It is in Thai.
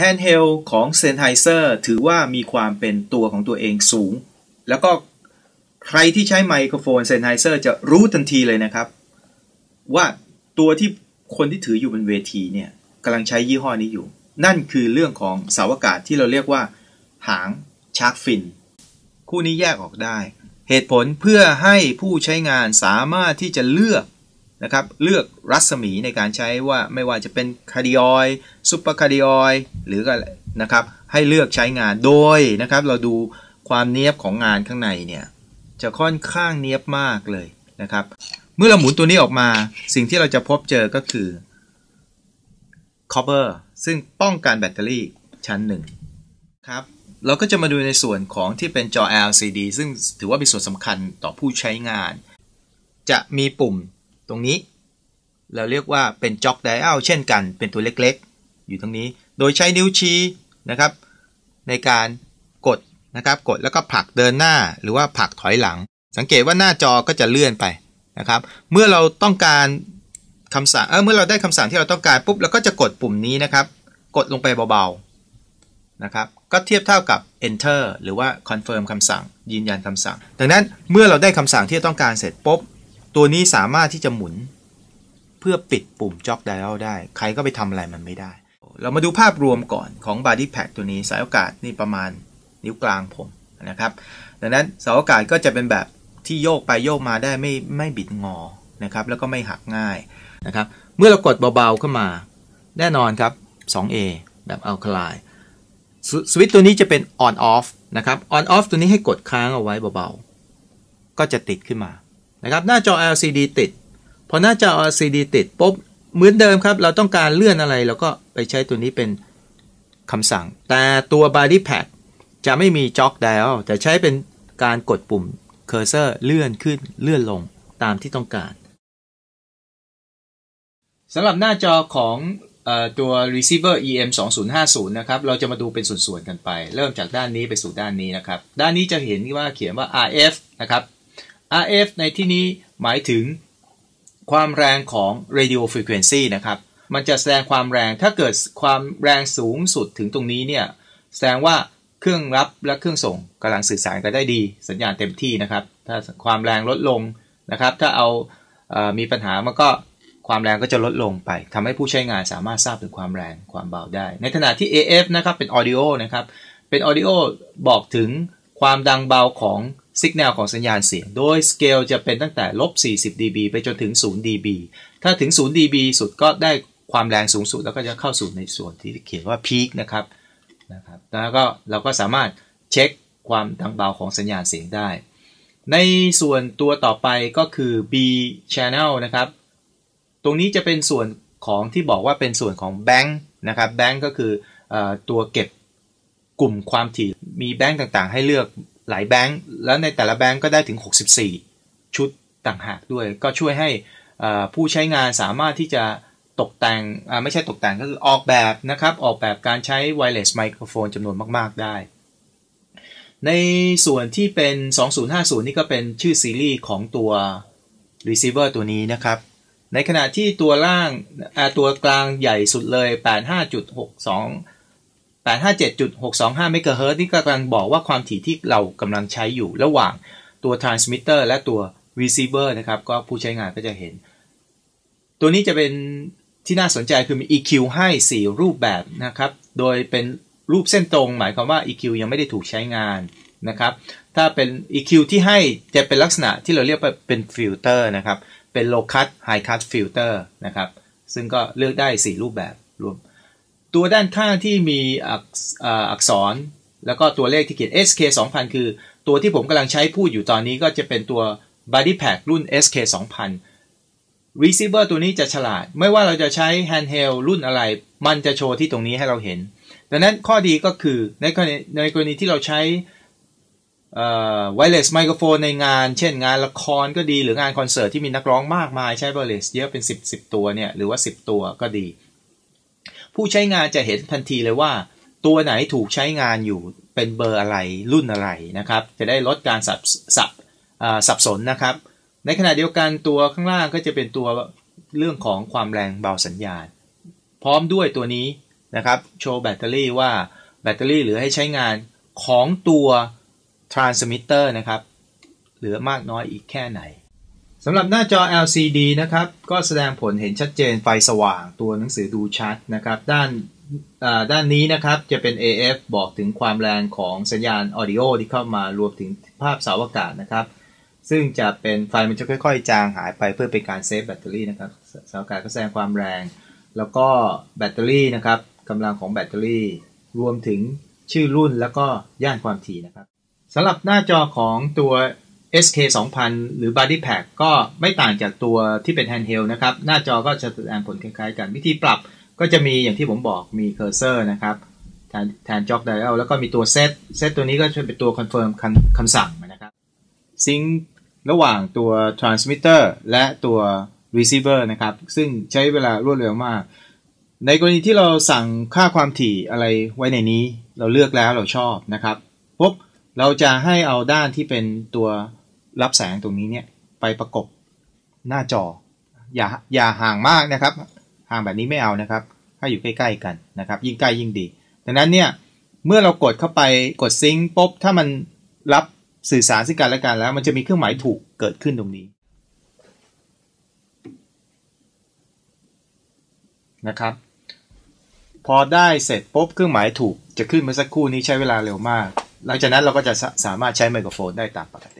handheld ของ Sennheiser ถือว่ามีความเป็นตัวของตัวเองสูง แล้วก็ใครที่ใช้ไมโครโฟน Sennheiser จะรู้ทันทีเลยนะครับ ว่าตัวที่คนที่ถืออยู่บนเวทีเนี่ยกำลังใช้ยี่ห้อนี้อยู่ นั่นคือเรื่องของเสาอากาศที่เราเรียกว่า หางชาร์กฟิน คู่นี้แยกออกได้ เหตุผลเพื่อให้ผู้ใช้งานสามารถที่จะเลือก นะครับเลือกรัศมีในการใช้ว่าไม่ว่าจะเป็นคาร์ดิออยซูเปอร์คาร์ดิออยหรือก็นะครับให้เลือกใช้งานโดยนะครับเราดูความเนี้ยบของงานข้างในเนี่ยจะค่อนข้างเนี้ยบมากเลยนะครับ เมื่อเราหมุนตัวนี้ออกมาสิ่งที่เราจะพบเจอก็คือ cover ซึ่งป้องกันแบตเตอรี่ชั้นหนึ่งครับเราก็จะมาดูในส่วนของที่เป็นจอ LCD ซึ่งถือว่าเป็นส่วนสำคัญต่อผู้ใช้งาน จะมีปุ่ม ตรงนี้ เราเรียกว่าเป็นจ็อกไดอัลเช่นกันเป็นตัวเล็กๆ อยู่ตรงนี้ โดยใช้นิ้วชี้นะครับ ในการกดนะครับ กดแล้วก็ผลักเดินหน้าหรือว่าผลักถอยหลัง สังเกตว่าหน้าจอก็จะเลื่อนไปนะครับ เมื่อเราต้องการคำสั่งเออเมื่อเราได้คำสั่งที่เราต้องการปุ๊บเราก็จะกดปุ่มนี้นะครับ กดลงไปเบาๆนะครับ ก็เทียบเท่ากับ enter หรือว่า confirm คำสั่ง ยืนยันคำสั่ง ดังนั้นเมื่อเราได้คำสั่งที่ต้องการเสร็จปุ๊บ ตัวนี้สามารถที่จะหมุน เพื่อปิดปุ่ม jog dial ได้ ใครก็ไปทำอะไรมันไม่ได้ เรามาดูภาพรวมก่อนของ body pack ตัวนี้สายโอกาสนี่ประมาณนิ้วกลางผมนะครับ ดังนั้นเสาอากาศก็จะเป็นแบบที่โยกไปโยกมาได้ไม่ไม่บิดงอนะครับ แล้วก็ไม่หักง่ายนะครับ เมื่อเรากดเบาๆขึ้นมา แน่นอนครับ 2A แบบอัลคาไลสวิตตัวนี้จะเป็น on off นะครับ on off ตัวนี้ให้กดค้างเอาไว้เบาๆ ก็จะติดขึ้นมา นะครับหน้าจอ LCD ติด พอหน้าจอ LCD ติดปุ๊บเหมือนเดิมครับ เราต้องการเลื่อนอะไรเราก็ไปใช้ตัวนี้เป็นคำสั่ง แต่ตัว body pack จะไม่มี jog dial แต่ใช้เป็นการกดปุ่มเคอร์เซอร์เลื่อนขึ้นเลื่อนลงตามที่ต้องการสำหรับหน้าจอของตัว receiver EM 2050นะครับ เราจะมาดูเป็นส่วนๆกันไป เริ่มจากด้านนี้ไปสู่ด้านนี้นะครับ ด้านนี้จะเห็นว่าเขียนว่า RF นะครับ RF ในที่นี้หมายถึงความแรงของ radio frequency นะครับ มันจะแสดงความแรงถ้าเกิดความแรงสูงสุดถึงตรงนี้เนี่ย แสดงว่าเครื่องรับและเครื่องส่งกำลังสื่อสารกันได้ดี สัญญาณเต็มที่นะครับ ถ้าความแรงลดลงนะครับ ถ้าเอาเอามีปัญหามันก็ความแรงก็จะลดลงไปทำให้ผู้ใช้งานสามารถทราบถึงความแรงความเบาได้ ในขณะที่ AF นะครับเป็น audio นะครับ เป็น audio บอกถึงความดังเบาของ สัญญาณของสัญญาณเสียง โดยสเกลจะเป็นตั้งแต่ลบ 40 dB ไปจนถึง 0 dB ถ้าถึง 0 dB สุดก็ได้ความแรงสูงสุดแล้วก็จะเข้าสู่ในส่วนที่เขียนว่า peak นะครับนะครับ แล้วก็เราก็สามารถเช็คความดังเบาของสัญญาณเสียงได้ ในส่วนตัวต่อไปก็คือ B channel นะครับ ตรงนี้จะเป็นส่วนของที่บอกว่าเป็นส่วนของแบงค์นะครับแบงค์ก็คืออตัวเก็บกลุ่มความถี่มีแบงค์ต่างๆ ให้เลือก หลายแบงค์แล้วในแต่ละแบงค์ก็ได้ถึง 64 ชุดต่างหากด้วย ก็ช่วยให้ผู้ใช้งานสามารถที่จะตกแต่งไม่ใช่ตกแต่งก็คือออกแบบนะครับ ออกแบบการใช้ไวเลสไมโครโฟนจำนวนมาก ๆ ได้ ในส่วนที่เป็น 2050 นี่ก็เป็นชื่อซีรีส์ของตัว receiver ตัวนี้นะครับ ในขณะที่ตัวล่างตัวกลางใหญ่สุดเลย 85.62 857.625เมกะเฮิรตนี่กำลังบอกว่าความถี่ที่เรากำลังใช้อยู่ระหว่างตัว transmitter และตัว receiver นะครับ ก็ผู้ใช้งานก็จะเห็น ตัวนี้จะเป็นที่น่าสนใจคือมี EQ ให้ 4 รูปแบบนะครับ โดยเป็นรูปเส้นตรง หมายความว่า EQ ยังไม่ได้ถูกใช้งานนะครับ ถ้าเป็น EQ ที่ให้จะเป็นลักษณะที่เราเรียกว่าเป็นฟิลเตอร์นะครับ เป็น low cut high cut filter นะครับ ซึ่งก็เลือกได้ 4 รูปแบบรวม ตัวด้านข้างที่มีอักษร แล้วก็ตัวเลขที่เขียน SK 2000คือ ตัวที่ผมกำลังใช้พูดอยู่ตอนนี้ก็จะเป็นตัว body pack รุ่น SK 2000 receiver ตัวนี้จะฉลาด ไม่ว่าเราจะใช้ handheld รุ่นอะไร มันจะโชว์ที่ตรงนี้ให้เราเห็น ดังนั้นข้อดีก็คือในกรณีในกรณีที่เราใช้ wireless microphone ในงาน เช่นงานละครก็ดีหรืองานคอนเสิร์ตที่มีนักร้องมากมายใช้ wireless เยอะเป็น 10 10 ตัวเนี่ยหรือว่า 10 ตัวก็ดี ผู้ใช้งานจะเห็นทันทีเลยว่า ตัวไหนถูกใช้งานอยู่เป็นเบอร์อะไรรุ่นอะไรนะครับ จะได้ลดการสับสับสับสนนะครับ ในขณะเดียวกันตัวข้างล่างก็จะเป็นตัวเรื่องของความแรงเบาสัญญาณ พร้อมด้วยตัวนี้นะครับโชว์แบตเตอรี่ว่าแบตเตอรี่เหลือให้ใช้งานของตัว transmitter นะครับ เหลือมากน้อยอีกแค่ไหน สำหรับหน้าจอ LCD นะครับ ก็แสดงผลเห็นชัดเจนไฟสว่างตัวหนังสือดูชัดนะครับ ด้านด้านนี้นะครับจะเป็น AF บอกถึงความแรงของสัญญาณ Audio ที่เข้ามารวมถึงภาพเสาอากาศนะครับ ซึ่งจะเป็นไฟมันจะค่อยๆ จางหายไปเพื่อเป็นการเซฟแบตเตอรี่นะครับเสาอากาศก็แสดงความแรง แล้วก็แบตเตอรี่นะครับกำลังของแบตเตอรี่ รวมถึงชื่อรุ่นแล้วก็ย่านความถี่นะครับสำหรับหน้าจอของตัว SK 2000 หรือ Body Pack ก็ไม่ต่างจากตัวที่เป็น handheld นะครับ หน้าจอก็จะแสดงผลคล้ายๆกัน วิธีปรับก็จะมีอย่างที่ผมบอกมีเคอร์เซอร์นะครับ แทนแทนจ็อกไดอัลแล้วก็มีตัวเซตเซตตัวนี้ก็จะเป็นตัวคอนเฟิร์มคำสั่งนะครับซิงระหว่างตัว transmitter และตัว receiver นะครับ ซึ่งใช้เวลารวดเร็วมาก ในกรณีที่เราสั่งค่าความถี่อะไรไว้ในนี้ เราเลือกแล้วเราชอบนะครับปุ๊บเราจะให้เอาด้านที่เป็นตัว รับแสงตรงนี้เนี่ยไปประกบหน้าจอ อย่าอย่าห่างมากนะครับ ห่างแบบนี้ไม่เอานะครับให้อยู่ใกล้ ๆ กันนะครับ ยิ่งใกล้ยิ่งดี ดังนั้นเนี่ยเมื่อเรากดเข้าไปกดซิงค์ปุ๊บถ้ามันรับสื่อสารซึ่งกันและกันแล้ว มันจะมีเครื่องหมายถูกเกิดขึ้นตรงนี้นะครับ พอได้เสร็จปุ๊บเครื่องหมายถูกจะขึ้นเมื่อสักครู่นี้ใช้เวลาเร็วมาก หลังจากนั้นเราก็จะสามารถใช้ไมโครโฟนได้ตามปกติ